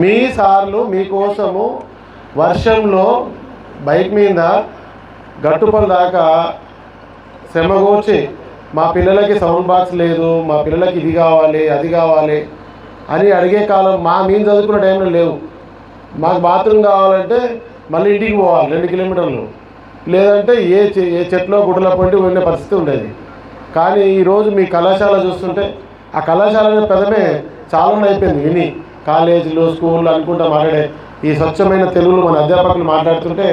మీ సార్లు మీకోసము వర్షంలో బైక్ మీద గట్టుపల దాకా శ్రమగోచి మా పిల్లలకి సౌండ్ బాక్స్ లేదు మా పిల్లలకి ఇది కావాలి అది కావాలి అని అడిగే కాలం మా మేము చదువుకున్న టైంలో లేవు. మాకు బాత్రూమ్ కావాలంటే మళ్ళీ ఇంటికి పోవాలి రెండు కిలోమీటర్లు. లేదంటే ఏ చె- ఏ చెట్లో గుడ్డల పండి ఉండే పరిస్థితి ఉండేది. కానీ ఈరోజు మీ కళాశాల చూస్తుంటే ఆ కళాశాల అనే పదమే చాలా అయిపోయింది విని. కాలేజీలు స్కూళ్ళు అనుకుంటా మాట్లాడే ఈ స్వచ్ఛమైన తెలుగులో మన అధ్యాపకులు మాట్లాడుతుంటే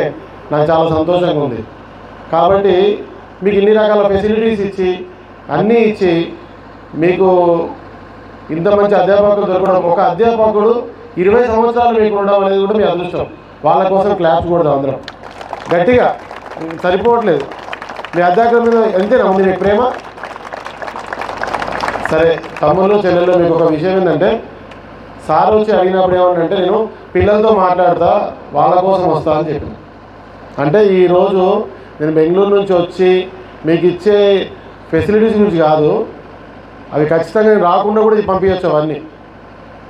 నాకు చాలా సంతోషంగా ఉంది. కాబట్టి మీకు ఇన్ని రకాల ఫెసిలిటీస్ ఇచ్చి అన్నీ ఇచ్చి మీకు ఇంత మంచి అధ్యాపకులు దొరకడం ఒక అధ్యాపకుడు ఇరవై సంవత్సరాలు మీకు ఉండడం అనేది కూడా మీ అదృష్టం. వాళ్ళ కోసం క్లాప్స్ కూడా అందరం. గట్టిగా సరిపోవట్లేదు. మీ అధ్యాపకుల మీద ఎంతేనా మీ మీకు ప్రేమ? సరే తమ్ముళ్ళు చెల్లెళ్ళు మీకు ఒక విషయం ఏంటంటే సార్ వచ్చి అడిగినప్పుడు ఏమంటే నేను పిల్లలతో మాట్లాడతా వాళ్ళ కోసం వస్తా అని చెప్పాను. అంటే ఈరోజు నేను బెంగళూరు నుంచి వచ్చి మీకు ఇచ్చే ఫెసిలిటీస్ గురించి కాదు అవి ఖచ్చితంగా నేను రాకుండా కూడా పంపించవచ్చు అవన్నీ.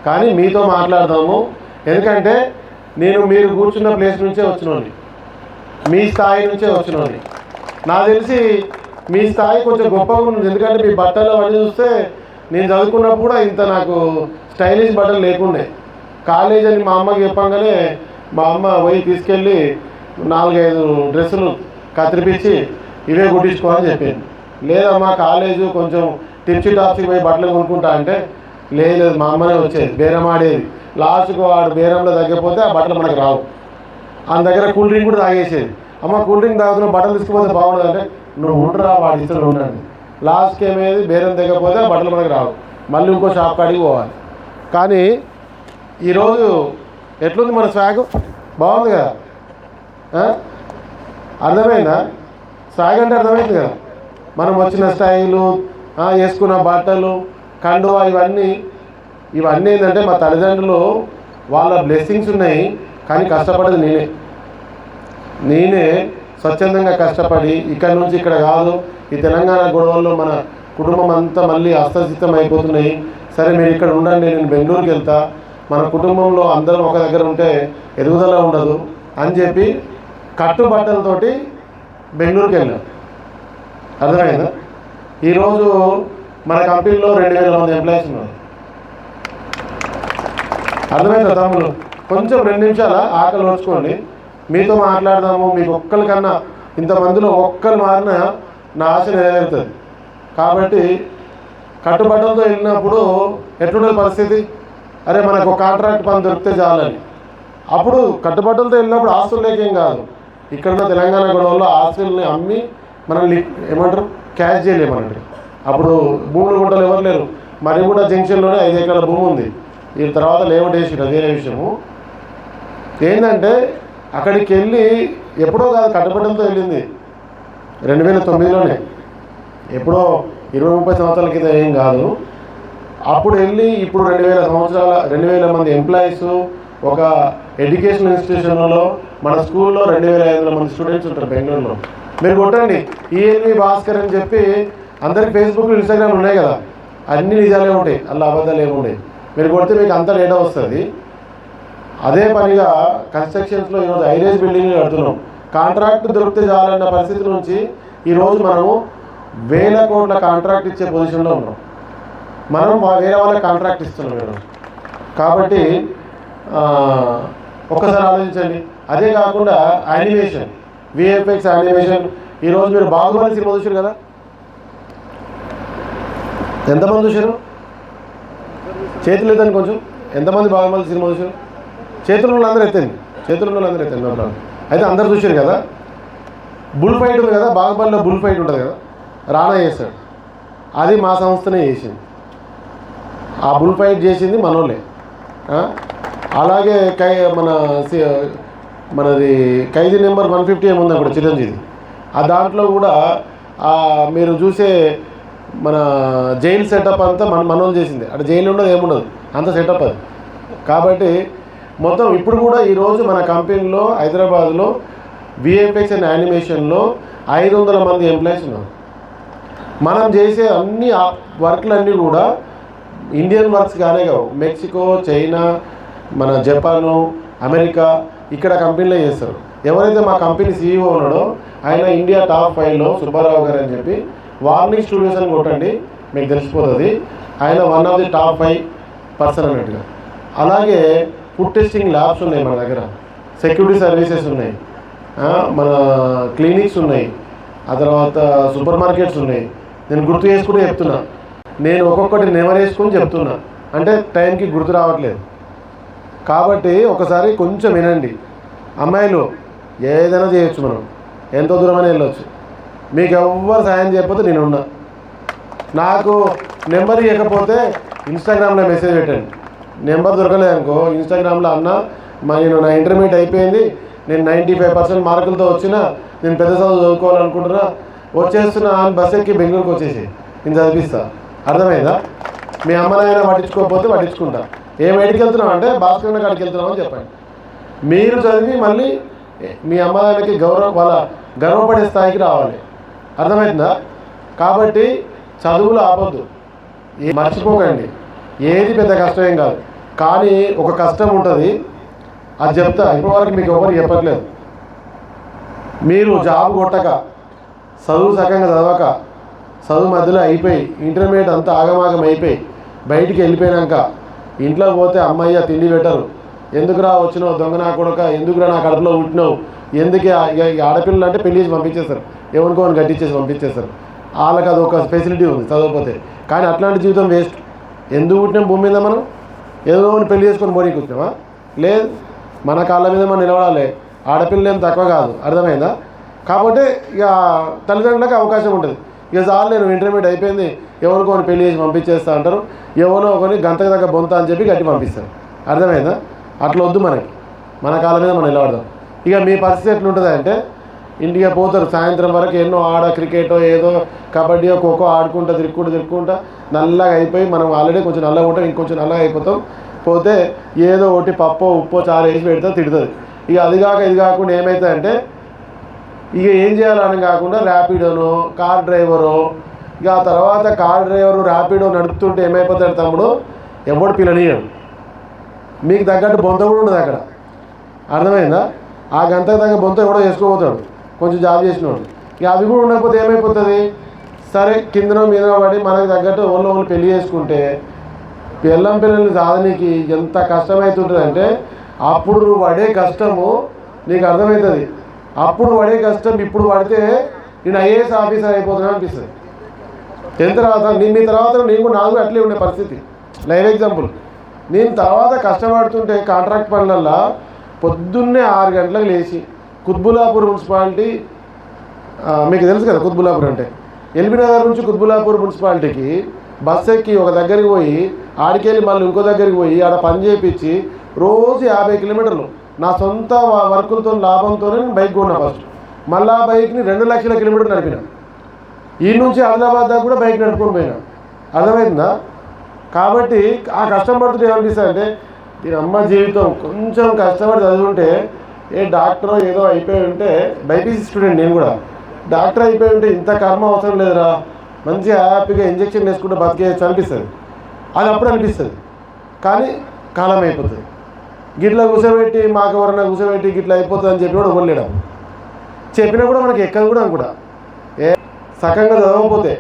కానీ మీతో మాట్లాడదాము. ఎందుకంటే నేను మీరు కూర్చున్న ప్లేస్ నుంచే వచ్చినోని మీ స్థాయి నుంచే వచ్చినోని నాకు తెలిసి మీ స్థాయి కొంచెం గొప్పగా ఉంది ఎందుకంటే మీ బట్టలు అవన్నీ చూస్తే నేను చదువుకున్నప్పుడు కూడా ఇంత నాకు స్టైలిష్ బట్టలు లేకుండే. కాలేజ్ అని మా అమ్మకి చెప్పంగానే మా అమ్మ పోయి తీసుకెళ్ళి నాలుగైదు డ్రెస్సులు కత్తిరిపించి ఇవే కుట్టించుకోవాలని చెప్పింది. లేదమ్మా కాలేజు కొంచెం టిప్సీ టాప్స్కి పోయి బట్టలు కొనుక్కుంటా అంటే లేదు మా అమ్మనే వచ్చేది బేరం ఆడేది. లాస్ట్కు వాడు బేరంలో తగ్గిపోతే ఆ బట్టలు మనకు రావు. ఆయన దగ్గర కూల్ డ్రింక్ కూడా తాగేసేది. అమ్మ కూల్ డ్రింక్ తాగుతున్న బట్టలు తీసుకుపోతే బాగుండదు అంటే నువ్వు ఉండరా వాడి ఇష్టం ఉండండి. లాస్ట్కి ఏమేది బేరం తెగకపోతే ఆ బట్టలు మనకు రావు. మళ్ళీ ఇంకో షాప్ కాడికి పోవాలి. కానీ ఈరోజు ఎట్లుంది మన స్వాగ్? బాగుంది కదా? అర్థమైందా? స్వాగ్ అంటే అర్థమైంది కదా? మనం వచ్చిన స్టైలు వేసుకున్న బట్టలు కండువా ఇవన్నీ ఇవన్నీ ఏంటంటే మా తల్లిదండ్రులు వాళ్ళ బ్లెస్సింగ్స్ ఉన్నాయి కానీ కష్టపడేది నేనే. నేనే స్వచ్ఛందంగా కష్టపడి ఇక్కడ నుంచి ఇక్కడ కాదు ఈ తెలంగాణ గొడవల్లో మన కుటుంబం అంతా మళ్ళీ అస్తసిద్ధం అయిపోతున్నాయి. సరే మీరు ఇక్కడ ఉండండి నేను బెంగళూరుకి వెళ్తా. మన కుటుంబంలో అందరం ఒక దగ్గర ఉంటే ఎదుగుదల ఉండదు అని చెప్పి కట్టుబట్టలతోటి బెంగళూరుకి వెళ్ళాం. అర్థమైందా? ఈరోజు మన కంపెనీలో రెండు వేల మంది ఎంప్లాయీస్ ఉన్నారు. అర్థమైందా తమ్ముడు కొంచెం రెండు నిమిషాల ఆకలి ఓడ్చుకోండి మీతో మాట్లాడదాము మీకు ఒక్కరికన్నా ఇంతమందిలో ఒక్కరు మారిన నా ఆశ నెరవేరుతుంది. కాబట్టి కట్టుబట్టలతో వెళ్ళినప్పుడు ఎట్లుండే పరిస్థితి? అరే మనకు ఒక కాంట్రాక్ట్ పని దొరికితే చాలని. అప్పుడు కట్టుబట్టలతో వెళ్ళినప్పుడు ఆస్తులు లేకేం కాదు. ఇక్కడ తెలంగాణ గొడవల్లో ఆస్తుల్ని అమ్మి మనం ఏమంటారు? క్యాష్ చేయలేమన్నట్టు అప్పుడు భూములు గుంటలు ఎవరు లేరు. మరి కూడా జంక్షన్లోనే ఐదు ఎకరాల భూమి ఉంది. ఈ తర్వాత లేఅవుట్ వేసి అది విషయము. ఏంటంటే అక్కడికి వెళ్ళి ఎప్పుడో కాదు కట్టుబట్టలతో వెళ్ళింది. రెండు వేల తొమ్మిదిలోనే. ఎప్పుడో ఇరవై ముప్పై సంవత్సరాల క్రితం ఏం కాదు. అప్పుడు వెళ్ళి ఇప్పుడు రెండు వేల సంవత్సరాల రెండు వేల మంది ఎంప్లాయీస్ ఒక ఎడ్యుకేషన్ ఇన్స్టిట్యూషన్లో మన స్కూల్లో రెండు వేల ఐదు వందల మంది స్టూడెంట్స్ ఉంటారు బెంగళూరులో. మీరు కొట్టండి. ఈఎన్వి భాస్కర్ అని చెప్పి అందరికి ఫేస్బుక్ ఇన్స్టాగ్రామ్ ఉన్నాయి కదా. అన్ని నిజాలే ఉంటాయి అలా అబద్ధాలు ఏముంటాయి మీరు కొడితే మీకు అంత డేటా వస్తుంది. అదే పనిగా కన్స్ట్రక్షన్స్లో ఈరోజు ఐరేజ్ బిల్డింగ్ కడుతున్నాం. కాంట్రాక్ట్ దొరికితే చాలన్న పరిస్థితి నుంచి ఈరోజు మనము వేల కోట్ల కాంట్రాక్ట్ ఇచ్చే పొజిషన్లో ఉన్నాం. మనం వేరే వాళ్ళకి కాంట్రాక్ట్ ఇస్తున్నాం మేడం. కాబట్టి ఒక్కసారి ఆలోచించండి. అదే కాకుండా యానిమేషన్ విఎఫ్ఎక్స్ యానిమేషన్ ఈరోజు మీరు బాహుబలి సినిమా కదా? ఎంతమంది చూశారు? చేతులు ఎత్తండి కొంచెం. ఎంతమంది బాహుబలి సినిమా చూశారు? చేతులు వాళ్ళందరూ ఎత్తండి. చేతులు వాళ్ళందరూ ఎత్తండి అయితే అందరు చూశారు కదా? బుల్ ఫైట్ ఉంది కదా? బాహుబలిలో బుల్ ఫైట్ ఉంటుంది కదా? రానా చేశాడు. అది మా సంస్థనే చేసింది. ఆ బుల్ ఫైట్ చేసింది మనోలే అలాగే కై మన సి- మనది ఖైదీ నెంబర్ వన్ ఫిఫ్టీ ఏముంది అప్పుడు చిరంజీవి. ఆ దాంట్లో కూడా మీరు చూసే మన జైలు సెటప్ అంతా మన మనోలు చేసింది. అక్కడ జైలు ఉండదు ఏముండదు. అంత సెటప్ అది. కాబట్టి మొత్తం ఇప్పుడు కూడా ఈరోజు మన కంపెనీలో హైదరాబాద్లో విఎఫ్ఎక్స్ అండ్ యానిమేషన్లో ఐదు వందల మంది ఎంప్లాయీస్ ఉన్నారు. మనం చేసే అన్ని వర్క్లన్నీ కూడా ఇండియన్ వర్క్స్ కానే కావు. మెక్సికో చైనా మన జపాను అమెరికా ఇక్కడ కంపెనీలో చేస్తారు. ఎవరైతే మా కంపెనీ సీఈఓ ఉన్నాడో ఆయన ఇండియా టాప్ ఫైవ్లో సుబ్బారావు గారు అని చెప్పి వార్నింగ్ స్టూడియోస్ అని కొట్టండి మీకు తెలిసిపోతుంది. ఆయన one of the top five person అన్నట్టుగా అలాగే ఫుడ్ టెస్టింగ్ ల్యాబ్స్ ఉన్నాయి మన దగ్గర. సెక్యూరిటీ సర్వీసెస్ ఉన్నాయి. మన క్లినిక్స్ ఉన్నాయి. ఆ తర్వాత సూపర్ మార్కెట్స్ ఉన్నాయి. నేను గుర్తు చేసుకుంటూ చెప్తున్నా. నేను ఒక్కొక్కటి నెమరేసుకుని చెప్తున్నా. అంటే టైంకి గుర్తు రావట్లేదు. కాబట్టి ఒకసారి కొంచెం వినండి. అమ్మాయిలు ఏదైనా చేయొచ్చు మనం. ఎంతో దూరమైనా వెళ్ళొచ్చు. మీకు ఎవ్వరు సాయం చేయకపోతే నేను ఉన్నా. నాకు నెంబర్ ఇవ్వకపోతే ఇన్స్టాగ్రామ్లో మెసేజ్ పెట్టండి. నెంబర్ దొరకలేదు అనుకో ఇన్స్టాగ్రామ్లో అన్న మరి నేను నా ఇంటర్మీడియట్ అయిపోయింది. నేను నైంటీ ఫైవ్ పర్సెంట్ మార్కులతో వచ్చిన నేను పెద్ద చదువు చదువుకోవాలనుకుంటున్నా వచ్చేస్తున్నా అని బస్ ఎక్కి బెంగళూరుకి వచ్చేసి నేను చదివిస్తా. అర్థమైందా? మీ అమ్మ నాయన పట్టించుకోకపోతే పట్టించుకుంటా. ఏ బయటికి వెళ్తున్నావు అంటే భాస్కర్ కాడికి వెళ్తున్నావు అని చెప్పండి. మీరు చదివి మళ్ళీ మీ అమ్మ నాన్నకి గౌరవం వాళ్ళ గర్వపడే స్థాయికి రావాలి. అర్థమైందా? కాబట్టి చదువులు ఆపొద్దు. ఏ- మర్చిపోకండి. ఏది పెద్ద కష్టమేం కాదు. కానీ ఒక కష్టం ఉంటుంది. అది చెప్తా. ఇప్పటివరకు మీకు ఎవరు చెప్పట్లేదు. మీరు జాబ్ కొట్టక చదువు సకంగా చదవక చదువు మధ్యలో అయిపోయి ఇంటర్మీడియట్ అంతా ఆగమాగం అయిపోయి బయటికి వెళ్ళిపోయినాక ఇంట్లో పోతే అమ్మయ్య తిండి పెట్టరు. ఎందుకురా వచ్చినావు? దొంగ నా ఎందుకురా నా కడుపులో పుట్టినావు? ఎందుకు ఆడపిల్లలు అంటే పెళ్ళి చేసి పంపించేస్తారు. ఎవరికోని గట్టించేసి పంపించేస్తారు. వాళ్ళకి అది ఒక ఫెసిలిటీ ఉంది చదవకపోతే. కానీ అట్లాంటి జీవితం వేస్ట్ ఎందుకు పుట్టినాం భూమి మీద మనం? ఏదో ఒకటి పెళ్ళి చేసుకొని బోడీ కూర్చున్నామా లేదు. మన కాళ్ళ మీద మనం నిలబడాలి. ఆడపిల్లలు ఏం తక్కువ కాదు. అర్థమైందా? కాబట్టి ఇక తల్లిదండ్రులకు అవకాశం ఉంటుంది. ఇక చాలు నేను ఇంటర్మీడియట్ అయిపోయింది ఎవరికో ఒకరిని పెళ్ళి చేసి పంపించేస్తా అంటారు ఎవరో ఒకరిని గంతకు దగ్గర బొంత అని చెప్పి గట్టి పంపిస్తారు. అర్థమైందా? అట్లా వద్దు మనకి. మన కాళ్ళ మీద మనం నిలబడదాం. ఇక మీ పరిస్థితి ఎట్లుంటుంది అంటే ఇంటికి పోతారు సాయంత్రం వరకు ఎన్నో ఆడ క్రికెటో ఏదో కబడ్డీయో ఖోఖో ఆడుకుంటా తిరుక్కుంటూ తిరుక్కుంటా నల్లగా అయిపోయి మనం ఆల్రెడీ కొంచెం నల్లగా ఉంటాం ఇంకొంచెం నల్లగా అయిపోతాం. పోతే ఏదో ఒకటి పప్పో ఉప్పో చారు వేసి పెడితే తిడుతుంది. ఇక అది కాక ఇది కాకుండా ఏమవుతుందంటే ఇక ఏం చేయాలని కాకుండా ర్యాపిడోను కార్ డ్రైవరు ఇక ఆ తర్వాత కార్ డ్రైవరు ర్యాపిడో నడుపుతుంటే ఏమైపోతాడు తమ్ముడు? ఎవడు పిల్లనియడు మీకు తగ్గట్టు బొంత కూడా ఉండదు అక్కడ. అర్థమైందా? ఆ గంటకు తగ్గ బొంత ఎవడో చేసుకోబోతాడు కొంచెం జాబ్ చేసినవాడు ఇక అవి కూడా ఉండకపోతే ఏమైపోతుంది? సరే కిందనో మీద పడి మనకు తగ్గట్టు ఓళ్ళు ఓన్లు పెళ్ళి చేసుకుంటే పిల్లం పిల్లల్ని సాధనకి ఎంత కష్టమవుతుంటుందంటే అప్పుడు నువ్వు పడే కష్టము నీకు అర్థమవుతుంది. అప్పుడు పడే కష్టం ఇప్పుడు పడితే నేను ఐఏఎస్ ఆఫీసర్ అయిపోతున్నా అనిపిస్తుంది. టెన్త్ తర్వాత నేను మీ తర్వాత నేను కూడా నాకు అట్లే ఉండే పరిస్థితి. Live example. నేను తర్వాత కష్టపడుతుంటే కాంట్రాక్ట్ పనులల్లో పొద్దున్నే ఆరు గంటలకు లేచి కుత్బులాపూర్ మున్సిపాలిటీ మీకు తెలుసు కదా కుత్బులాపూర్ అంటే. ఎల్బీ నగర్ నుంచి కుత్బులాపూర్ మున్సిపాలిటీకి బస్ ఎక్కి ఒక దగ్గరికి పోయి ఆడికెళ్ళి మళ్ళీ ఇంకో దగ్గరికి పోయి ఆడ పని చేయించి రోజు యాభై కిలోమీటర్లు. నా సొంత వ- వర్కులతో లాభంతోనే నేను బైక్ కొన్నా ఫస్ట్ మళ్ళీ ఆ బైక్ని రెండు లక్షల కిలోమీటర్లు నడిపినా. ఈ నుంచి ఆదిలాబాద్ దాకా కూడా బైక్ నడుపుకొని పోయినా. అర్థమైందా? కాబట్టి ఆ కష్టం పడుతుంటే ఏమనిపిస్తుంది అంటే దీని అమ్మ జీవితం కొంచెం కష్టపడి చదువుంటే ఏ డాక్టర్ ఏదో అయిపోయి ఉంటే బైపీసీ స్టూడెంట్ నేను కూడా. డాక్టర్ అయిపోయి ఉంటే ఇంత కర్మ అవసరం లేదురా. మంచి హ్యాపీగా ఇంజక్షన్ వేసుకుంటే బతికేయచ్చు అనిపిస్తుంది. అది అప్పుడు అనిపిస్తుంది. కానీ కాలం అయిపోతుంది గిట్ల కూర్చోబెట్టి మాకు ఎవరైనా కూర్చోబెట్టి గిట్లా అయిపోతుంది అని చెప్పి కూడా ఇవ్వలేడు చెప్పినా కూడా మనకి ఎక్కదు కూడా కూడా ఏ సకంగా చదవకపోతే.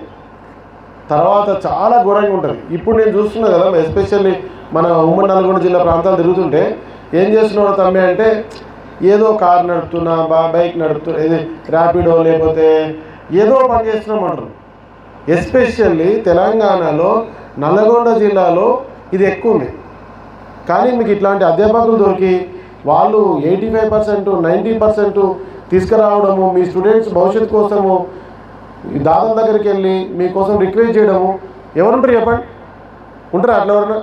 తర్వాత చాలా ఘోరంగా ఉంటుంది. ఇప్పుడు నేను చూస్తున్నా కదా ఎస్పెషల్లీ మన ఉమ్మడి నల్గొండ జిల్లా ప్రాంతాలు తిరుగుతుంటే ఏం చేస్తున్నాడు తమ్మి అంటే ఏదో కార్ నడుపుతున్నా బా బైక్ నడుపుతున్నా ఇది ర్యాపిడో లేకపోతే ఏదో పని చేస్తున్నామంటారు ఎస్పెషల్లీ తెలంగాణలో నల్గొండ జిల్లాలో ఇది ఎక్కువ ఉంది. కానీ మీకు ఇట్లాంటి అధ్యాపకులు దొరికి వాళ్ళు eighty five percent ninety percent తీసుకురావడము మీ స్టూడెంట్స్ భవిష్యత్తు కోసము దాదాపు దగ్గరికి వెళ్ళి మీకోసం రిక్వెస్ట్ చేయడము ఎవరుంటారు చెప్పండి? ఉంటారా అట్లా ఎవరన్నా?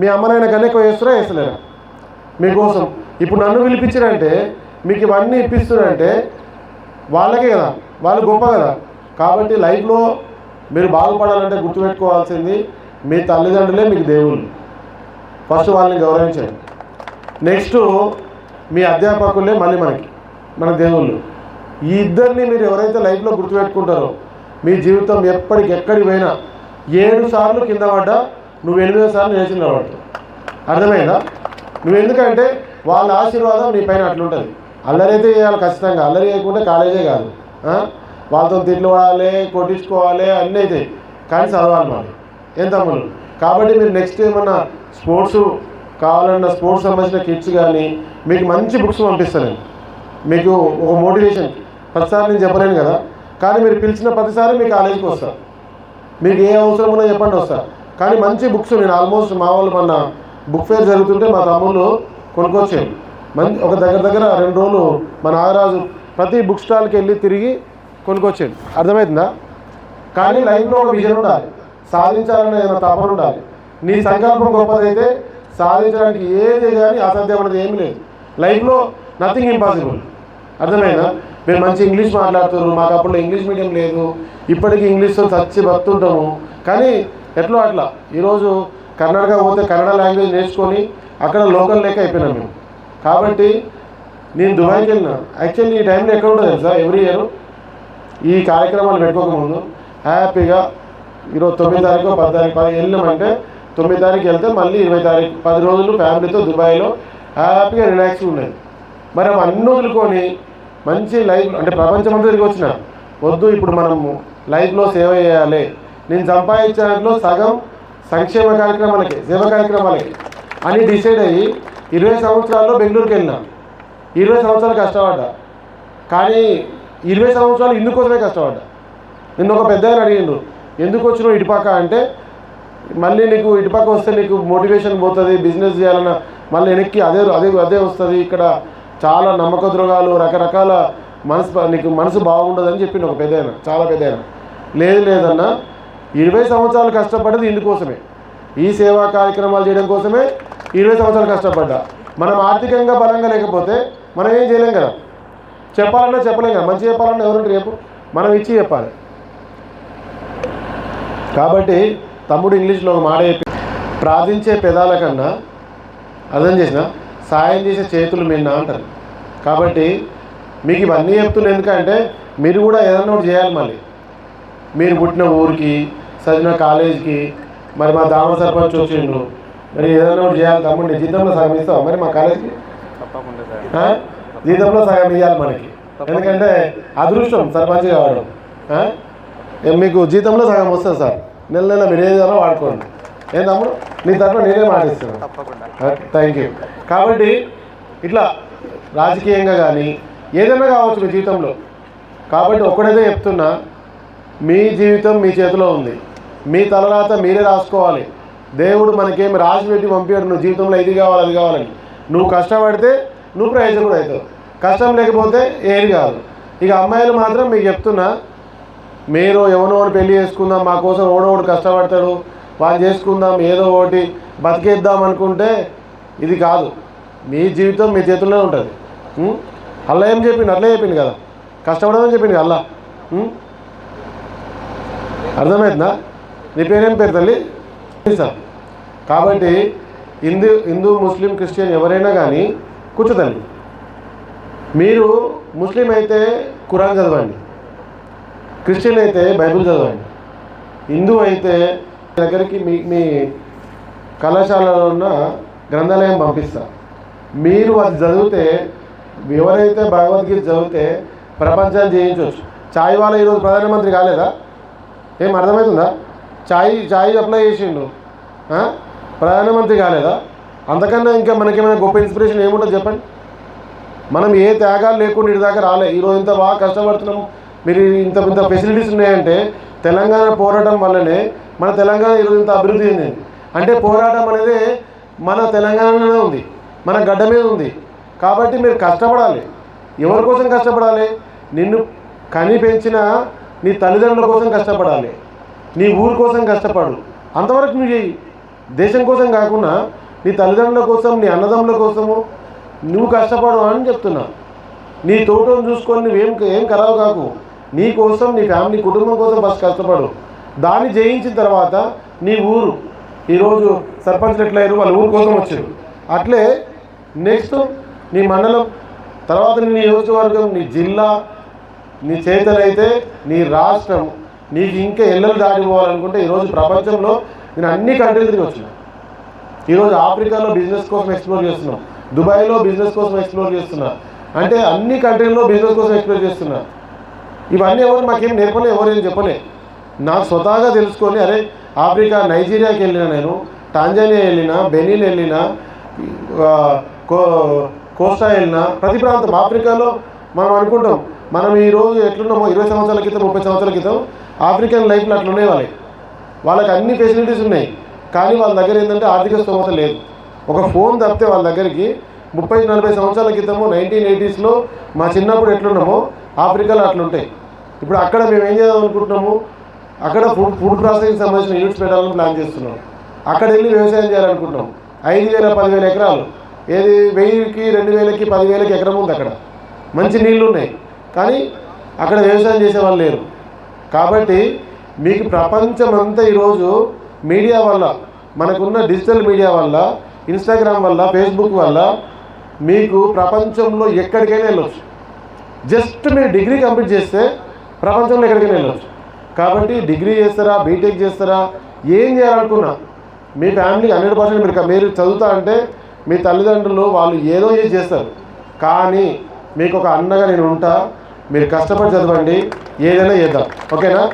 మీ అమ్మనైనా కన్నా ఎక్కువ చేస్తారా వేస్తలేరా మీకోసం. ఇప్పుడు నన్ను పిలిపించారంటే మీకు ఇవన్నీ ఇప్పిస్తున్నారంటే వాళ్ళకే కదా వాళ్ళు గొప్ప కదా. కాబట్టి లైఫ్లో మీరు బాగుపడాలంటే గుర్తుపెట్టుకోవాల్సింది మీ తల్లిదండ్రులే మీకు దేవుళ్ళు. ఫస్ట్ వాళ్ళని గౌరవించండి. నెక్స్ట్ మీ అధ్యాపకులే మళ్ళీ మనకి మన దేవుళ్ళు. ఈ ఇద్దరిని మీరు ఎవరైతే లైఫ్లో గుర్తుపెట్టుకుంటారో మీ జీవితం ఎప్పటికి ఎక్కడికి పోయినా ఏడు సార్లు కింద పడ్డా నువ్వు ఎనిమిదో సార్లు లేచి నిలబడతావు అర్థమైందా? నువ్వు ఎందుకంటే వాళ్ళ ఆశీర్వాదం నీ పైన అట్లుంటుంది అల్లరైతే అయితే చేయాలి ఖచ్చితంగా. అల్లరి చేయకుండా కాలేజే కాదు. వాళ్ళతో తిట్లు పడాలి కొట్టించుకోవాలి అన్నీ అయితే. కానీ చదవాలి మరి. ఏం తమ్ముడు కాబట్టి మీరు నెక్స్ట్ ఏమన్నా స్పోర్ట్స్ కావాలన్న స్పోర్ట్స్ సంబంధించిన కిట్స్ కానీ మీకు మంచి బుక్స్ పంపిస్తాను నేను. మీకు ఒక మోటివేషన్. ప్రతిసారి నేను చెప్పలేను కదా. కానీ మీరు పిలిచిన ప్రతిసారి మీ కాలేజీకి వస్తాను మీకు ఏ అవసరం ఉన్నా చెప్పండి వస్తా. కానీ మంచి బుక్స్ నేను ఆల్మోస్ట్ మా వాళ్ళు మొన్న బుక్ ఫేర్ జరుగుతుంటే మా తమ్ముళ్ళు కొనుక్కొచ్చాను మంచి ఒక దగ్గర దగ్గర రెండు రోజులు మా నాగరాజు ప్రతి బుక్ స్టాల్కి వెళ్ళి తిరిగి కొనుక్కొచ్చాడు. అర్థమవుతుందా? కానీ లైఫ్లో ఒక విజన్ ఉండాలి. సాధించాలనే ఏదైనా తపన ఉండాలి. నీ సంకల్పం గొప్పదైతే సాధించడానికి ఏది కానీ అసాధ్యమైనది ఏమీ లేదు. లైఫ్లో నథింగ్ ఇంపాసిబుల్ అర్థమైందా? మీరు మంచి ఇంగ్లీష్ మాట్లాడుతున్నారు మాకు అప్పుడు ఇంగ్లీష్ మీడియం లేదు. ఇప్పటికీ ఇంగ్లీష్తో చచ్చి బతుంటాము. కానీ ఎట్లా అట్లా. ఈరోజు కర్ణాటక పోతే కన్నడ లాంగ్వేజ్ నేర్చుకొని అక్కడ లోకల్ లెక్క అయిపోయినాం మేము. కాబట్టి నేను దుబాయ్కి వెళ్ళినా. యాక్చువల్లీ ఈ టైంలో ఎక్కడ ఉంటుంది తెలుసా? ఎవ్రీ ఇయర్ ఈ కార్యక్రమాలు పెట్టుకోకముందు హ్యాపీగా ఈరోజు తొమ్మిది తారీఖు పది తారీఖు పది వెళ్ళినామంటే తొమ్మిది తారీఖు వెళ్తే మళ్ళీ ఇరవై తారీఖు పది రోజులు ఫ్యామిలీతో దుబాయ్లో హ్యాపీగా రిలాక్స్గా ఉండేది. మరి అన్ని వదులుకొని మంచి లైఫ్ అంటే ప్రపంచం అంతా తిరిగి వచ్చిన. వద్దు ఇప్పుడు మనము లైఫ్లో సేవ చేయాలి. నేను సంపాదించిన దాంట్లో సగం సంక్షేమ కార్యక్రమాలకి సేవ కార్యక్రమాలకి. అని డిసైడ్ అయ్యి ఇరవై సంవత్సరాల్లో బెంగళూరుకి వెళ్ళినా. ఇరవై సంవత్సరాలు కష్టపడ్డా. కానీ ఇరవై సంవత్సరాలు ఇందుకోసమే కష్టపడ్డా. నిన్న ఒక పెద్ద అడిగిండు ఎందుకు వచ్చినావు ఇటుపక్క? అంటే మళ్ళీ నీకు ఇటుపక్క వస్తే నీకు మోటివేషన్ పోతుంది బిజినెస్ చేయాలన్న మళ్ళీ వెనక్కి అదే అదే అదే వస్తుంది. ఇక్కడ చాలా నమ్మక ద్రోగాలు రకరకాల మనసు నీకు మనసు బాగుండదని చెప్పింది ఒక పెద్ద చాలా పెద్ద ఆయన. లేదు లేదన్న ఇరవై సంవత్సరాలు కష్టపడ్డది ఇందుకోసమే. ఈ సేవా కార్యక్రమాలు చేయడం కోసమే ఇరవై సంవత్సరాలు కష్టపడ్డా. మనం ఆర్థికంగా బలంగా లేకపోతే మనం ఏం చేయలేం కదా. చెప్పాలన్నా చెప్పలేం కదా. మంచి చెప్పాలన్నా ఎవరంటే రేపు మనం ఇచ్చి చెప్పాలి. కాబట్టి తమ్ముడు ఇంగ్లీష్లో ఒక మాట చెప్పి ప్రార్థించే పెదాల కన్నా అర్థం చేసిన సాయం చేసే చేతులు మిన్న అంటారు. కాబట్టి మీకు ఇవన్నీ చెప్తున్నా ఎందుకంటే మీరు కూడా ఏదన్నా ఒకటి చేయాలి మళ్ళీ. మీరు పుట్టిన ఊరికి చదివిన కాలేజీకి మరి మా దామ సర్పంచ్ వచ్చిండు మరి ఏదైనా ఒకటి చేయాలి తమ్ముడు జీతంలో సగం ఇస్తావా? మరి మా కాలేజీకి? జీతంలో సగం ఇవ్వాలి మనకి. ఎందుకంటే అదృష్టం సర్పంచ్ కావడం. మీకు జీతంలో సగం వస్తుంది సార్. నెల నెల మీరు ఏదైనా వాడుకోండి. ఏం తమ్ముడు? నీ తరఫున నేనే తప్పకుండా. థ్యాంక్ యూ కాబట్టి ఇట్లా రాజకీయంగా కానీ ఏదైనా కావచ్చు మీ జీవితంలో. కాబట్టి ఒక్కడైతే చెప్తున్నా మీ జీవితం మీ చేతిలో ఉంది. మీ తలరాత మీరే రాసుకోవాలి. దేవుడు మనకేమి రాసి పెట్టి పంపించాడు నువ్వు జీవితంలో ఇది కావాలి అది కావాలని. నువ్వు కష్టపడితే నువ్వు ప్రయోజకుడు అవుతావు. కష్టం లేకపోతే ఏది కాదు. ఇక అమ్మాయిలు మాత్రం మీకు చెప్తున్నా మీరు ఎవరో పెళ్ళి చేసుకుందాం మా కోసం ఓడో కష్టపడతాడు వాళ్ళు చేసుకుందాం ఏదో ఒకటి బతికేద్దాం అనుకుంటే ఇది కాదు. మీ జీవితం మీ చేతుల్లో ఉంటుంది. అల్లా ఏం చెప్పింది అట్లే చెప్పింది కదా. కష్టపడమని చెప్పింది కదా అల్లా. అర్థమవుతుందా నీ పేరేం పేరు తల్లి? సార్ కాబట్టి హిందూ హిందూ ముస్లిం క్రిస్టియన్ ఎవరైనా కానీ కూర్చోదండి మీరు ముస్లిం అయితే ఖురాన్ చదవండి. క్రిస్టియన్ అయితే బైబిల్ చదవండి. హిందూ అయితే దగ్గరికి మీ మీ కళాశాలలో ఉన్న గ్రంథాలయం పంపిస్తా. మీరు అది చదివితే ఎవరైతే భగవద్గీత చదివితే ప్రపంచాన్ని జయించవచ్చు చాయ్ వాళ్ళ ఈరోజు ప్రధానమంత్రి కాలేదా? ఏం అర్థమవుతుందా? చాయ్ చాయ్ అప్లై చేసిండు. ప్రధానమంత్రి కాలేదా? అంతకన్నా ఇంకా మనకేమైనా గొప్ప ఇన్స్పిరేషన్ ఏముంటుందో చెప్పండి? మనం ఏ త్యాగాలు లేకుండా ఇటు దాకా రాలే. ఈరోజు ఇంత బాగా కష్టపడుతున్నాము. మీరు ఇంత ఇంత ఫెసిలిటీస్ ఉన్నాయంటే తెలంగాణ పోరాటం వల్లనే మన తెలంగాణ ఈరోజు ఇంత అభివృద్ధి చెందింది అంటే పోరాటం అనేది మన తెలంగాణలోనే ఉంది మన గడ్డ మీద ఉంది. కాబట్టి మీరు కష్టపడాలి. ఎవరి కోసం కష్టపడాలి? నిన్ను కని పెంచిన నీ తల్లిదండ్రుల కోసం కష్టపడాలి. నీ ఊరి కోసం కష్టపడు. అంతవరకు నువ్వు చెయ్యి. దేశం కోసం కాకుండా నీ తల్లిదండ్రుల కోసం నీ అన్నదమ్ముల కోసము నువ్వు కష్టపడు అని చెప్తున్నా. నీ తోటను చూసుకొని నువ్వేం ఏం ఖరాబ్ కాకు. నీ కోసం నీ ఫ్యామిలీ కుటుంబం కోసం ఫస్ట్ కష్టపడు. దాన్ని జయించిన తర్వాత నీ ఊరు ఈరోజు సర్పంచ్లు ఎట్లయ్యారు వాళ్ళ ఊరు కోసం వచ్చారు అట్లే నెక్స్ట్ నీ మండలం తర్వాత నీ నియోజకవర్గం నీ జిల్లా నీ చేతనైతే నీ రాష్ట్రం నీకు ఇంకా ఎల్లలు దాటిపోవాలనుకుంటే ఈరోజు ప్రపంచంలో నేను అన్ని కంట్రీలు తిరిగి వచ్చిన. ఈరోజు ఆఫ్రికాలో బిజినెస్ కోసం ఎక్స్ప్లోర్ చేస్తున్నాం. దుబాయ్లో బిజినెస్ కోసం ఎక్స్ప్లోర్ చేస్తున్నా. అంటే అన్ని కంట్రీల్లో బిజినెస్ కోసం ఎక్స్ప్లోర్ చేస్తున్నా. ఇవన్నీ ఎవరు మాకేం నేర్పలే ఎవరు ఏం చెప్పలే. నాకు స్వతహాగా తెలుసుకొని అరే ఆఫ్రికా నైజీరియాకి వెళ్ళిన నేను టాంజానియా వెళ్ళిన బెనిన్ వెళ్ళిన కో కోస్టా వెళ్ళిన ప్రతి ప్రాంతం ఆఫ్రికాలో మనం అనుకుంటాం మనం ఈరోజు ఎట్లున్నామో ఇరవై సంవత్సరాల క్రితం ముప్పై సంవత్సరాల క్రితం ఆఫ్రికన్ లైఫ్లో అట్లున్నాయి వాళ్ళకి వాళ్ళకి అన్ని ఫెసిలిటీస్ ఉన్నాయి కానీ వాళ్ళ దగ్గర ఏంటంటే ఆర్థిక స్తోమత లేదు. ఒక ఫోన్ తప్పితే వాళ్ళ దగ్గరికి ముప్పై నలభై సంవత్సరాల క్రితము నైన్టీన్ ఎయిటీస్లో మా చిన్నప్పుడు ఎట్లున్నామో ఆఫ్రికాలో అట్లుంటాయి. ఇప్పుడు అక్కడ మేము ఏం చేద్దాం అనుకుంటున్నాము అక్కడ ఫుడ్ ఫుడ్ ప్రాసెసింగ్ సంబంధించిన యూనిట్స్ పెట్టాలని ప్లాన్ చేస్తున్నాం. అక్కడ వెళ్ళి వ్యవసాయం చేయాలనుకుంటున్నాం. ఐదు వేల పదివేల ఎకరాలు. ఏది వెయ్యికి రెండు వేలకి పదివేలకి ఎకరం ఉంది అక్కడ. మంచి నీళ్ళు ఉన్నాయి. కానీ అక్కడ వ్యవసాయం చేసే వాళ్ళు లేరు. కాబట్టి మీకు ప్రపంచం అంతా ఈరోజు మీడియా వల్ల మనకున్న డిజిటల్ మీడియా వల్ల ఇన్స్టాగ్రామ్ వల్ల ఫేస్బుక్ వల్ల మీకు ప్రపంచంలో ఎక్కడికైనా వెళ్ళొచ్చు. జస్ట్ మీరు డిగ్రీ కంప్లీట్ చేస్తే ప్రపంచంలో ఎక్కడికైనా వెళ్ళచ్చు. కాబట్టి డిగ్రీ చేస్తారా బీటెక్ చేస్తారా ఏం చేయాలనుకున్నా మీ ఫ్యామిలీకి హండ్రెడ్ పర్సెంట్ మీరు మీరు చదువుతా అంటే మీ తల్లిదండ్రులు వాళ్ళు ఏదో చేసి చేస్తారు. కానీ మీకు ఒక అన్నగా నేను ఉంటా మీరు కష్టపడి చదవండి ఏదైనా చేద్దాం. ఓకేనా?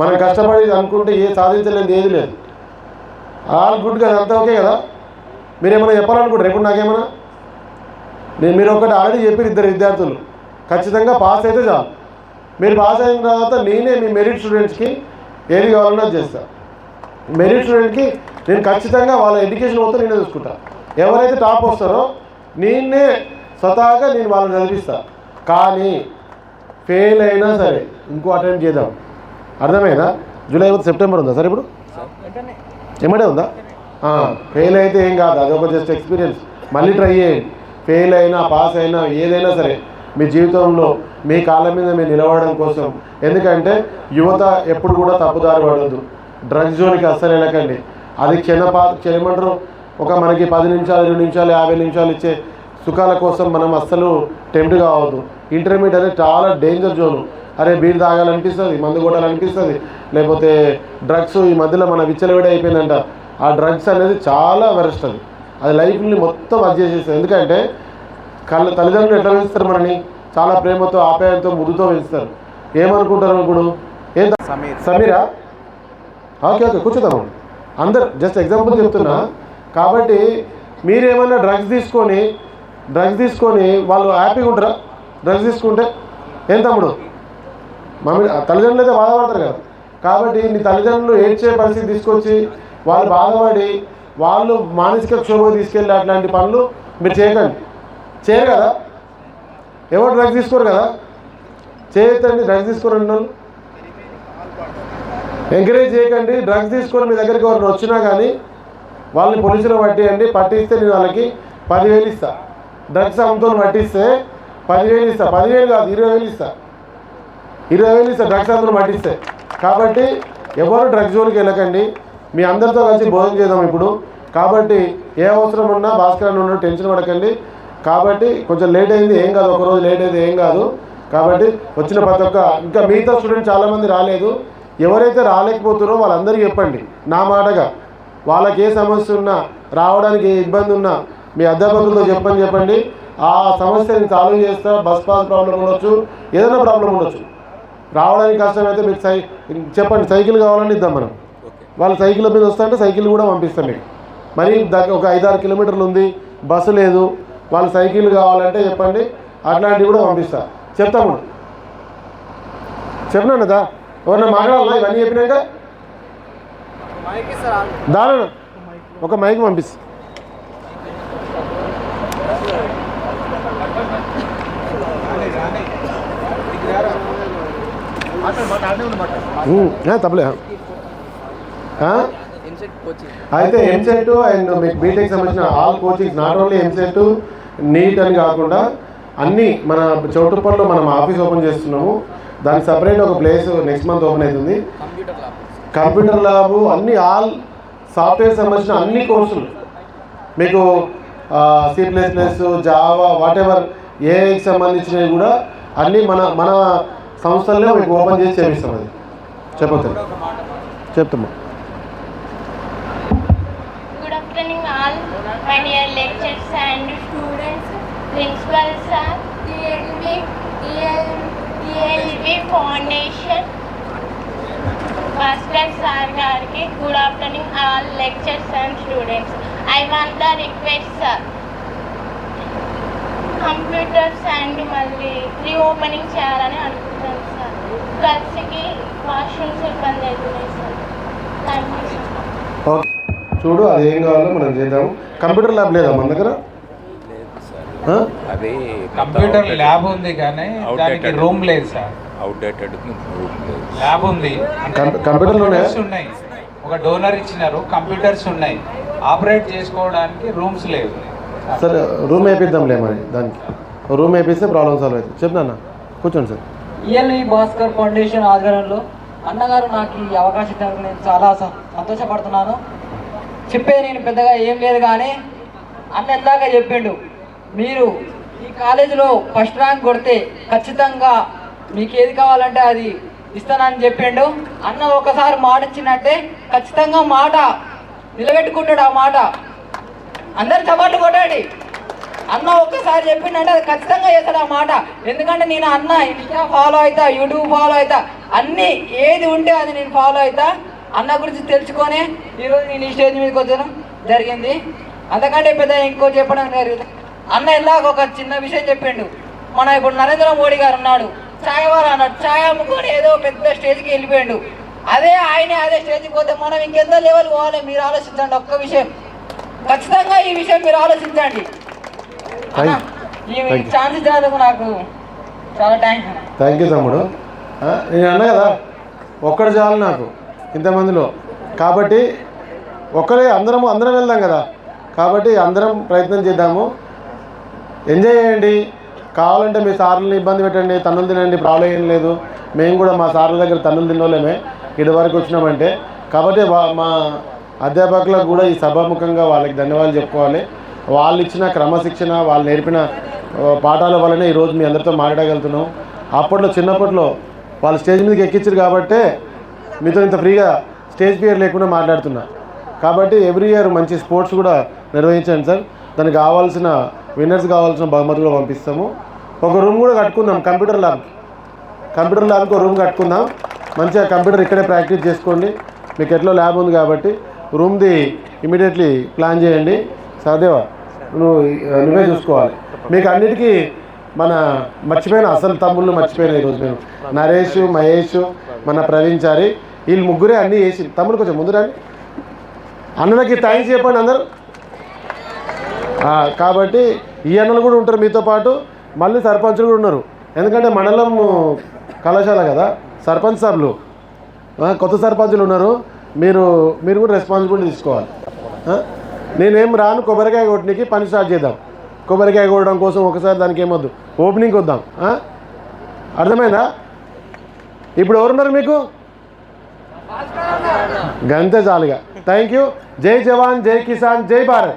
మనం కష్టపడి అనుకుంటే ఏ సాధించలేదు ఏది లేదు. ఆల్ గుడ్ కదా అంతా ఓకే కదా? మీరు ఏమైనా చెప్పాలనుకుంటారు? రేపు నాకేమైనా? నేను మీరు ఒకటి ఆల్రెడీ చెప్పారు ఇద్దరు విద్యార్థులు. ఖచ్చితంగా పాస్ అయితే చాలు. మీరు పాస్ అయిన తర్వాత నేనే మీ మెరిట్ స్టూడెంట్స్కి ఏది కావాలన్నా అది చేస్తా మెరిట్ స్టూడెంట్కి నేను ఖచ్చితంగా వాళ్ళ ఎడ్యుకేషన్ మొత్తం నేనే చూసుకుంటా. ఎవరైతే టాప్ వస్తారో నేనే స్వతహాగా నేను వాళ్ళని చదివిస్తా. కానీ ఫెయిల్ అయినా సరే ఇంకో అటెంప్ట్ చేద్దాం. అర్థమైందా? జూలై సెప్టెంబర్ ఉందా సార్ ఇప్పుడు? ఎమ్మడే ఉందా? ఫెయిల్ అయితే ఏం కాదు. అది ఒక జస్ట్ ఎక్స్పీరియన్స్ మళ్ళీ ట్రై చేయండి. ఫెయిల్ అయినా పాస్ అయినా ఏదైనా సరే మీ జీవితంలో మీ కాళ్ళ మీద మీరు నిలబడడం కోసం. ఎందుకంటే యువత ఎప్పుడు కూడా తప్పుదారి పడద్దు డ్రగ్స్ జోన్కి అస్సలు వెళ్ళకండి. అది క్షణపా క్షణమంటారు. ఒక మనకి పది నిమిషాలు ఇరవై నిమిషాలు యాభై నిమిషాలు ఇచ్చే సుఖాల కోసం మనం అస్సలు టెంప్ట్ కావద్దు. ఇంటర్మీడియట్ అనేది చాలా డేంజర్ జోను. అరే బీర్ తాగాలనిపిస్తుంది మందు కొట్టాలనిపిస్తుంది లేకపోతే డ్రగ్స్ ఈ మధ్యలో మన విచ్చలవిడి అయిపోయిందంట. ఆ డ్రగ్స్ అనేది చాలా వరస్ట్ అది అది లైఫ్ని మొత్తం అది చేసేస్తుంది. ఎందుకంటే కళ్ళ తల్లిదండ్రులు ఎట్లా పెంచుతారు మనని? చాలా ప్రేమతో ఆప్యాయంతో ముద్దుతో పెంచుతారు ఏమనుకుంటారు ఇప్పుడు ఏం సమీరా. ఓకే ఓకే కూర్చుందాము అందరు జస్ట్ ఎగ్జాంపుల్ చెప్తున్నా. కాబట్టి మీరేమన్నా డ్రగ్స్ తీసుకొని డ్రగ్స్ తీసుకొని వాళ్ళు హ్యాపీగా ఉంటారా? డ్రగ్స్ తీసుకుంటే? ఏం తమ్ముడు? మమ్మీ తల్లిదండ్రులు అయితే బాధపడతారు కదా. కాబట్టి నీ తల్లిదండ్రులు ఏడ్చే పరిస్థితి తీసుకొచ్చి వాళ్ళు బాధపడి వాళ్ళు మానసిక క్షోభకు తీసుకెళ్ళి అట్లాంటి పనులు మీరు చేయకండి. చేయరు కదా? ఎవరు డ్రగ్స్ తీసుకోరు కదా? చేయొద్దండి డ్రగ్స్ తీసుకోరండి వాళ్ళు ఎంకరేజ్ చేయకండి డ్రగ్స్ తీసుకొని మీ దగ్గరికి ఎవరిని వచ్చినా కానీ వాళ్ళని పోలీసులు పట్టేయండి. పట్టిస్తే నేను వాళ్ళకి పదివేలు ఇస్తా. డ్రగ్స్ అమ్ముతో పట్టిస్తే పదివేలు ఇస్తా. పదివేలు కాదు ఇరవై వేలు ఇస్తా. ఇరవై వేలు ఇస్తా డ్రగ్స్ అందరూ పట్టిస్తే. కాబట్టి ఎవరు డ్రగ్స్ జోలికి వెళ్ళకండి. మీ అందరితో కలిసి భోజనం చేద్దాం ఇప్పుడు. కాబట్టి ఏ అవసరం ఉన్నా భాస్కర్ అన్న ఉన్నా టెన్షన్ పడకండి. కాబట్టి కొంచెం లేట్ అయింది ఏం కాదు ఒక రోజు లేట్ అయితే ఏం కాదు. కాబట్టి వచ్చిన ప్రతి ఒక్క ఇంకా మిగతా స్టూడెంట్ చాలామంది రాలేదు. ఎవరైతే రాలేకపోతున్నారో వాళ్ళందరికీ చెప్పండి. నా మాటగా. వాళ్ళకి ఏ సమస్య ఉన్నా రావడానికి ఏ ఇబ్బంది ఉన్నా మీ అధ్యాపకులతో చెప్పని చెప్పండి. ఆ సమస్యని సాల్వ్ చేస్తా బస్ పాస్ ప్రాబ్లం ఉండొచ్చు ఏదైనా ప్రాబ్లం ఉండొచ్చు. రావడానికి కష్టమైతే మీకు సై చెప్పండి సైకిల్ కావాలని ఇద్దాం మనం. వాళ్ళ సైకిల్ మీద వస్తా అంటే సైకిల్ కూడా పంపిస్తాం మీకు. మరి దగ్గర ఒక ఐదారు కిలోమీటర్లు ఉంది బస్సు లేదు వాళ్ళ సైకిల్ కావాలంటే చెప్పండి అట్లాంటివి కూడా పంపిస్తా. చెప్తాము. చెప్పినాను కదా ఎవరన్నా మాట్లాడాలా? ఇవన్నీ చెప్పినాక? దాన ఒక మైక్ పంపిస్తా. తప్పలే. అయితే ఎంసెట్ అండ్ మీకు బీటెక్ సంబంధించిన all coachings not only EAMCET NEET అని కాకుండా అన్నీ మన చౌటుప్పల్లో మనం ఆఫీస్ ఓపెన్ చేస్తున్నాము. దానికి సపరేట్ ఒక ప్లేస్ నెక్స్ట్ మంత్ ఓపెన్ అవుతుంది. కంప్యూటర్ ల్యాబ్ కంప్యూటర్ ల్యాబ్ అన్ని ఆల్ సాఫ్ట్వేర్ సంబంధించిన అన్ని కోర్సులు మీకు C plus plus Java whatever ఏఐకి సంబంధించినవి కూడా అన్నీ మన మన సంస్థల్లో మీకు ఓపెన్ చేసి చేపిస్తాం అది. చెప్పొద్దు. చెప్తామా good afternoon my dear lecturers and students, principal sir థిఎల్విఎల్వి foundation Foundation, Master sir గారికి good afternoon all lecturers and students I want the request sir computers and మళ్ళీ రీఓపెనింగ్ చేయాలని అనుకుంటున్నాను సార్ గర్ల్స్కి వాష్రూమ్స్ ఇబ్బంది అవుతున్నాయి సార్ థ్యాంక్ యూ సార్ చూడు అదేం కావాలో మనం చేద్దాము. కంప్యూటర్ ల్యాబ్ లేదా మన దగ్గర? అది కంప్యూటర్ ల్యాబ్ ఉంది కానీ దానికి. రూమ్ లేదు సార్. అవుట్డేటెడ్ ల్యాబ్ ఉంది. కంప్యూటర్లు ఉన్నాయా? కంప్యూటర్స్ ఉన్నాయి. ఒక డోనర్ ఇచ్చినారు కంప్యూటర్స్ ఉన్నాయి. ఆపరేట్ చేసుకోవడానికి రూమ్స్ లేవు. సరే రూమ్ వేపిద్దాంలే మరి దానికి. రూమ్ వేపిస్తే ప్రాబ్లం సాల్వ్ అవుతుంది. చెప్పు నాన్న కూర్చోండి సార్. ఈఎల్ఈ భాస్కర్ ఫౌండేషన్ ఆధ్వర్యంలో అన్నగారు నాకు ఈ అవకాశం ఇచ్చినందుకు నేను చాలా స- సంతోషపడుతున్నాను. చెప్పే నేను పెద్దగా ఏం లేదు కానీ అన్న ఎందాక చెప్పిండు. మీరు ఈ కాలేజీలో ఫస్ట్ ర్యాంక్ కొడితే ఖచ్చితంగా మీకు ఏది కావాలంటే అది ఇస్తానని చెప్పిండు. అన్న ఒకసారి మాట ఇచ్చినట్టే ఖచ్చితంగా మాట నిలబెట్టుకుంటాడు ఆ మాట. అందరు చపాట్లు కొట్టాడు. అన్న ఒక్కసారి చెప్పిండంటే అది ఖచ్చితంగా చేస్తాడు ఆ మాట. ఎందుకంటే నేను అన్న ఇన్స్టా ఫాలో అవుతా యూట్యూబ్ ఫాలో అవుతా అన్ని ఏది ఉంటే అది నేను ఫాలో అవుతా అన్న గురించి తెలుసుకొని ఈరోజు నేను ఈ స్టేజ్ మీదకి వచ్చాను. జరిగింది. అంతకంటే పెద్ద ఇంకో చెప్పడం జరిగింది అన్న ఇలాగ ఒక చిన్న విషయం చెప్పిండు. మన ఇప్పుడు నరేంద్ర మోడీ గారు ఉన్నాడు. ఛాయ్ వారు అన్నాడు. ఛాయ్ అమ్ముకొని ఏదో పెద్ద స్టేజ్కి వెళ్ళిపోయాడు. అదే ఆయనే అదే స్టేజ్కి పోతే మనం ఇంకెంత లెవెల్ పోవాలి? మీరు ఆలోచించండి. ఒక్క విషయం. ఖచ్చితంగా ఈ విషయం మీరు ఆలోచించండి. ఈ. ఛాన్స్ ఇచ్చినందుకు నాకు చాలా థ్యాంక్స్ థ్యాంక్ యూ తమ్ముడు. నేను అన్నా కదా ఒక్కడు చాలు నాకు ఇంతమందిలో. కాబట్టి ఒక్కరే అందరం అందరం వెళ్దాం కదా. కాబట్టి అందరం ప్రయత్నం చేద్దాము. ఎంజాయ్ చేయండి. కావాలంటే మీ సార్లని ఇబ్బంది పెట్టండి తన్నులు తినండి ప్రాబ్లం ఏం లేదు. మేము కూడా మా సార్ల దగ్గర తన్నులు తినలేమే. ఇటు వరకు వచ్చినామంటే. కాబట్టి వా- మా అధ్యాపకులకు కూడా ఈ సభాముఖంగా వాళ్ళకి ధన్యవాదాలు చెప్పుకోవాలి. వాళ్ళు ఇచ్చిన క్రమశిక్షణ వాళ్ళు నేర్పిన పాఠాల వల్లనే ఈరోజు మీ అందరితో మాట్లాడగలుగుతున్నాం. అప్పట్లో చిన్నప్పట్లో వాళ్ళు స్టేజ్ మీదకి ఎక్కించారు కాబట్టే మీతో ఇంత ఫ్రీగా స్టేజ్ ఫియర్ లేకుండా మాట్లాడుతున్నా. కాబట్టి ఎవ్రీ ఇయర్ మంచి స్పోర్ట్స్ కూడా నిర్వహించండి సార్. దానికి కావాల్సిన విన్నర్స్ కావాల్సిన బహుమతులు కూడా పంపిస్తాము. ఒక రూమ్ కూడా కట్టుకుందాం కంప్యూటర్ ల్యాబ్ కంప్యూటర్ ల్యాబ్కి ఒక రూమ్ కట్టుకుందాం. మంచిగా కంప్యూటర్ ఇక్కడే ప్రాక్టీస్ చేసుకోండి. మీకు ఎట్లా ల్యాబ్ ఉంది కాబట్టి రూమ్ది ఇమీడియట్లీ ప్లాన్ చేయండి. సహదేవా నువ్వు నువ్వే చూసుకోవాలి. మీకు అన్నిటికీ మన మర్చిపోయిన అసలు తమ్ముళ్ళు మర్చిపోయిన ఈరోజు నేను. నరేష్ మహేష్ మన ప్రవీణ్ చారి. వీళ్ళు ముగ్గురే అన్నీ వేసి తమ్ముడు కొంచెం ముందు రండి అన్నలకి థ్యాంక్స్ చెప్పండి అందరు. కాబట్టి ఈ అన్నలు కూడా ఉంటారు మీతో పాటు. మళ్ళీ సర్పంచులు కూడా ఉన్నారు. ఎందుకంటే మండలం కళాశాల కదా సర్పంచ్ సభ్యులు కొత్త సర్పంచులు ఉన్నారు. మీరు మీరు కూడా రెస్పాన్సిబిలిటీ తీసుకోవాలి. నేనేం రాను కొబ్బరికాయ కొట్టడానికి పని స్టార్ట్ చేద్దాం. కొబ్బరికాయ కొట్టడం కోసం ఒకసారి దానికి ఏమొద్దు. ఓపెనింగ్ వద్దాం. అర్థమైందా? ఇప్పుడు ఎవరున్నారు మీకు? గంతే చాలుగా. థ్యాంక్ యూ జై జవాన్ జై కిసాన్ జై భారత్.